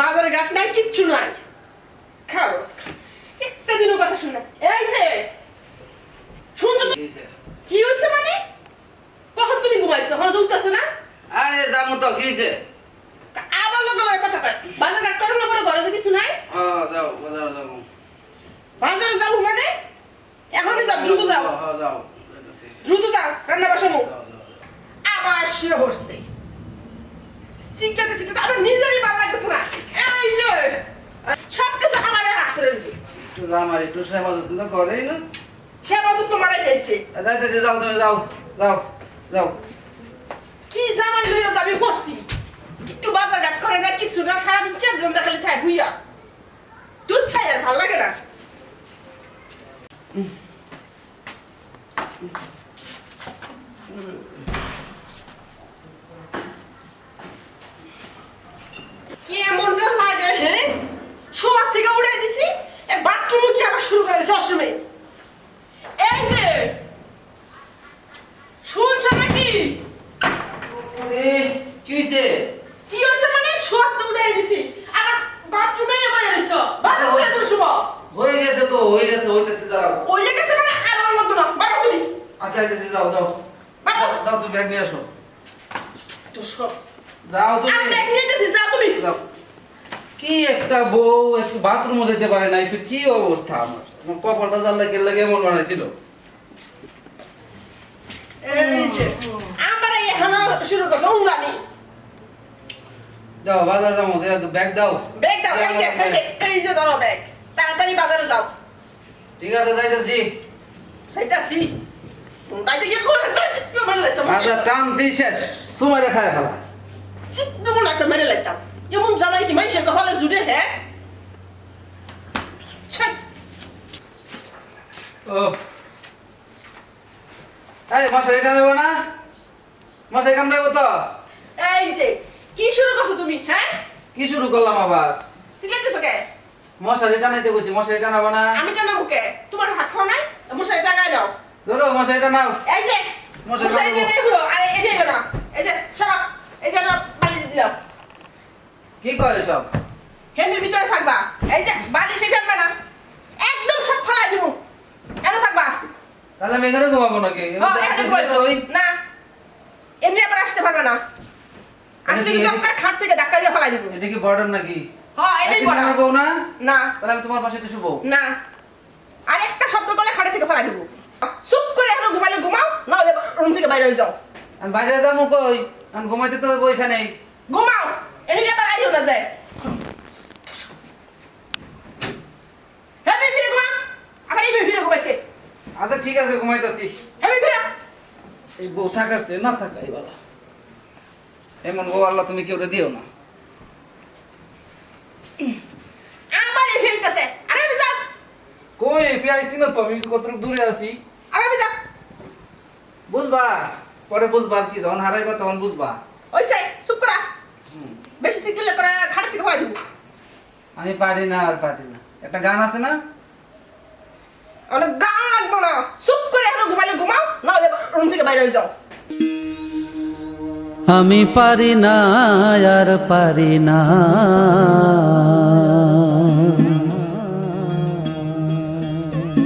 বাজারে ঘাট নাই কিচ্ছু নাই। একটা দিনও কথা শুনে এই যে শুনছো কি হয়েছে মানে? তখন তুমি ঘুমাইছো? হন না? আরে যাব তো কি হয়েছে? আবার লোক লাগে কথা কয়। বাজার ঘাট করো না করে ঘরে যে কিছু নাই? যাও বাজার যাব। বাজারে যাব মানে? এখনই যাও দ্রুত যাও। যাও। দ্রুত যাও রান্না যাও। আবার শুয়ে বসতে শিখতে শিখতে আমার নিজেরই ভালো লাগতেছে না। এই যে সব কিছু আমার রাখতে রয়েছে একটু যাম আর একটু সেবা যত্ন করেই না। সেবা তো তোমার যাইছে। যাইতেছি যাও তুমি যাও যাও যাও। কি জামাই লইয়া যাবি বসছি। একটু বাজার ঘাট করে না কিছু না সারাদিন চার ঘণ্টা খালি থাক বুইয়া। দুধ ছাই আর ভালো লাগে না কেমন যে লাগে হ্যাঁ শোয়ার থেকে উড়ে দিছি এ বাথরুমে কি আবার শুরু করে দিছে অসময়ে এই যে শুনছো নাকি এ, কি হয়েছে কি হয়েছে মানে শোয়ার তো উড়ে দিছি আবার বাথরুমে বয়ে রইছো বাথরুমে বসে শুবো হয়ে গেছে তো হয়ে গেছে হইতেছে দাঁড়াও ওই গেছে মানে আর আমার মতো না বারো তুমি যাইতেছি যাও যাও। যাও, যাও তুমি ব্যাগ নিয়ে আসো। তো সব যাও আমি ব্যাগ নিয়ে যেতেছি যাও তুমি। যাও। কি একটা বউ একটু বাথরুমও যেতে পারে না একটু কি অবস্থা আমার? আমার কপালটা জানলে এমন বানাইছিল আমার এখানে শুরু করছ উঙ্গানি। যাও বাজার যাব ব্যাগ দাও। ব্যাগ দাও এই যে এই যে ধরো ব্যাগ তাড়াতাড়ি বাজারে যাও। ঠিক আছে যাইতেছি। সেইটাছি লাইতাম। বাজার টানতেই শেষ। সময় খায় ফেলা। চিপতে মনে একটা মেরে লাইতাম। এমন জামাই কি মানুষের হলে জুড়ে হ্যাঁ? এই মশারি টানবো না? মশারি কামড়াবো তো? এই যে কি শুরু করছ তুমি হ্যাঁ? কি শুরু করলাম আবার? সিলাইতেছো কে? মশারি টানাইতে বসি মশারি টানাবো না? আমি টানা মুখে তোমার হাত খাওয়া নাই? মশারি টাঙায় দাও। ধরো মশারি টানাও এই যে মশারি টানাবো। হলো আরে এই যে না এই যে সরব এই যে বালি দিলাম। কি করে সব? হ্যান্ডের ভিতরে থাকবা। এই যে বালি সে ফেলবে না। একদম সব ফালাই দিব। এনে থাকবা? তাহলে আমি এখানে ঘুমাবো নাকি? না। এমনি আবার আসতে পারবে না। আসলে এটা কি- কিন্তু আপনার খাট থেকে ধাক্কা দিয়ে ফালাই দিব। এটা কি বর্ডার নাকি? হ্যাঁ এটাই বউ না? না। তাহলে আমি তোমার পাশে তো শুবো। না। আর একটা শব্দ করলে খাটে থেকে ফেলাই দিব। চুপ করে এখনও ঘুমাইলে ঘুমাও না রুম থেকে বাইরে যাও। আমি বাইরে যাব কই? আমি ঘুমাইতে তো এখানেই। ঘুমাও এদিকে আবার আইও না যায়। হ্যাঁ আচ্ছা ঠিক আছে ঘুমাইতেছি। হ্যাঁ ফিরে। এই বউ থাকারছে না থাকা এই বালা এমন বউ আল্লাহ তুমি কেউ দিও না আবার এই ফিরতেছে আরে আমি যা কই পেয়াইছি না তো আমি কতটুকু দূরে আছি? আরে আমি যা। বুঝবা পরে বুঝবা কি যখন হারাইবা তখন বুঝবা। ওই সাই চুপ করা। বেশি সিগনাল করে খাটে থেকে ফেলাই দিব। আমি পারি না আর পারি না। একটা গান আছে না? অনেক গান লাগবে না। চুপ করে এখনও ঘুমাইলে ঘুমাও না রুম থেকে বাইরে হয়ে যাও। আমি পারি না আর পারি না।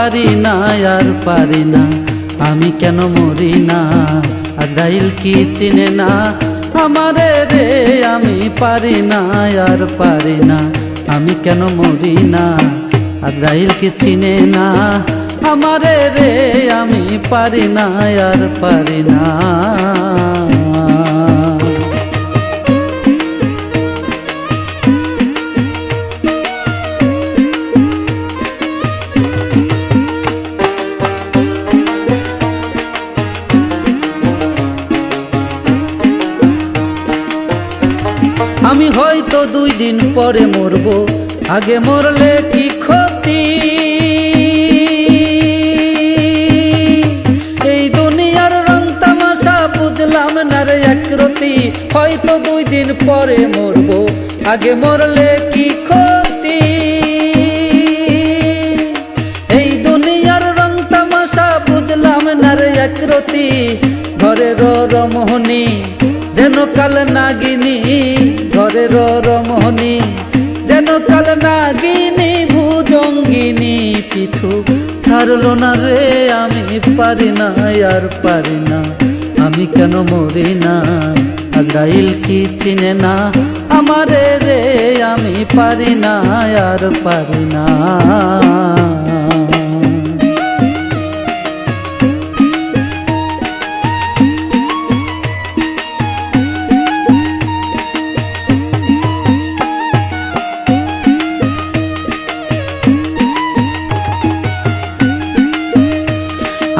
পারি না, আর পারি না। আমি কেন মরি না? আজরাইল কি চিনে না? আমারে রে, আমি পারি না, আর পারি না। আমি কেন মরি না? আজরাইল কি চিনে না? আমারে রে, আমি পারি না, আর পারি না। পরে মরবো। আগে মরলে কি ক্ষতি? এই দুনিয়ার রং তামাশা বুঝলাম না রে একরতি হয়তো দুই দিন পরে মরব। আগে মরলে কি ক্ষতি? এই দুনিয়ার রং তামাশা বুঝলাম না রে একরতি ঘরের রমোহনী যেন কাল নাগিনী। ঘরের রমোহনী যেন কাল নাগিনী ভুজঙ্গিনী পিছু ছাড়লো না রে, আমি পারি না, আর পারি না, আমি কেন মরি না? আজরাইল কি চিনে না আমারে রে, আমি পারি না, আর পারি না।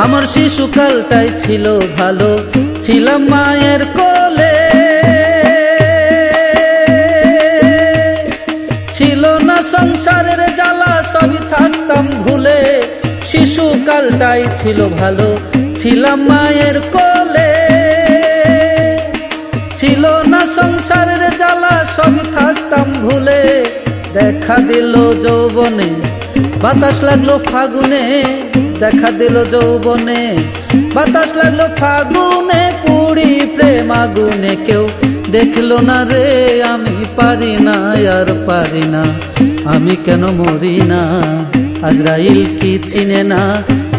আমার শিশুকালটাই ছিল ভালো। ছিলাম মায়ের কোলে। ছিল না সংসারের জ্বালা, সবই থাকতাম ভুলে। শিশুকালটাই ছিল ভালো, ছিলাম মায়ের কোলে। ছিল না সংসারের জ্বালা, সবই থাকতাম ভুলে। দেখা দিল যৌবনে, বাতাস লাগল ফাগুনে। দেখা দিল যৌবনে। বাতাস লাগল ফাগুনে, পুরি প্রেম আগুনে। কেউ দেখল না রে, আমি পারি না, আর পারি না। আমি কেন মরি না? আজরাইল কি চিনে না?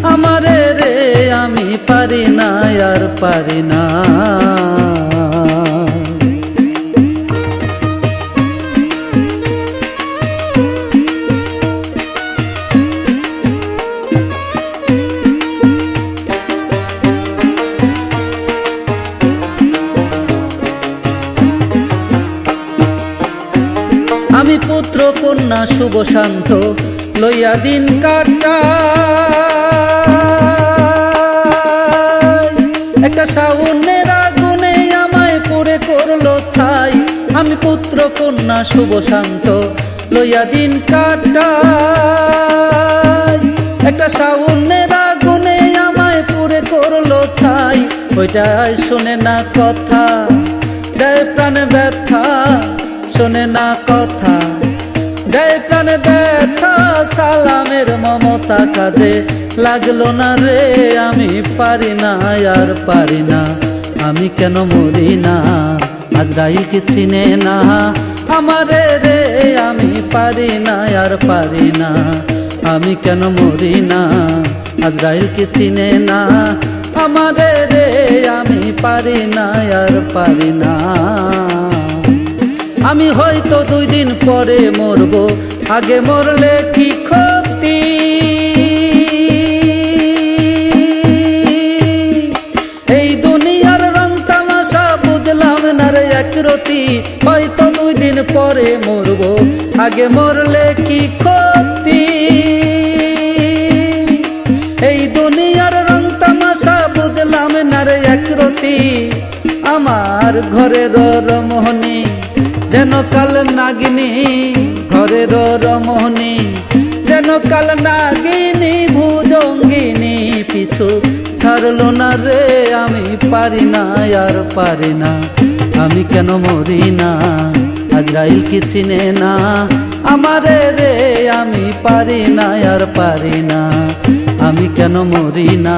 আমারে রে, আমি পারি না, আর পারি না। শুভ শান্ত লইয়া দিন কাটা। একটা সাউনের আগুনে আমায় পড়ে করল ছাই। আমি পুত্র কন্যা শুভ শান্ত লইয়া দিন কাটা। একটা সাউনের আগুনে আমায় পুড়ে করল ছাই। ওইটাই শোনে না কথা। দেয় প্রাণে ব্যথা, শোনে না কথা। প্রাণে ব্যথা সালামের মমতা কাজে। লাগল না রে, আমি পারি না, আর পারি না। আমি কেন মরি না? আজরাইলকে চিনে না। আমারে রে, আমি পারি না, আর পারি না। আমি কেন মরি না? আজরাইলকে চিনে না। আমারে রে, আমি পারি না, আর পারি না। আমি হয়তো দুই দিন পরে মরব। আগে মরলে কি ক্ষতি? এই দুনিয়ার রং তামাশা বুঝলাম না রে একরতি হয়তো দুই দিন পরে মরব। আগে মরলে কি ক্ষতি? এই দুনিয়ার রং তামাশা বুঝলাম না রে একরতি আমার ঘরের রমোহনী যেন কাল নাগিনী, ঘরের রমোহনী যেন কাল নাগিনী, ভুজঙ্গিনী, পিছু ছাড়লো না রে, আমি পারি না, আর পারি না। আমি কেন মরি না? আজরাইল কি চিনে না? আমারে রে, আমি পারি না, আর পারি না। আমি কেন মরি না?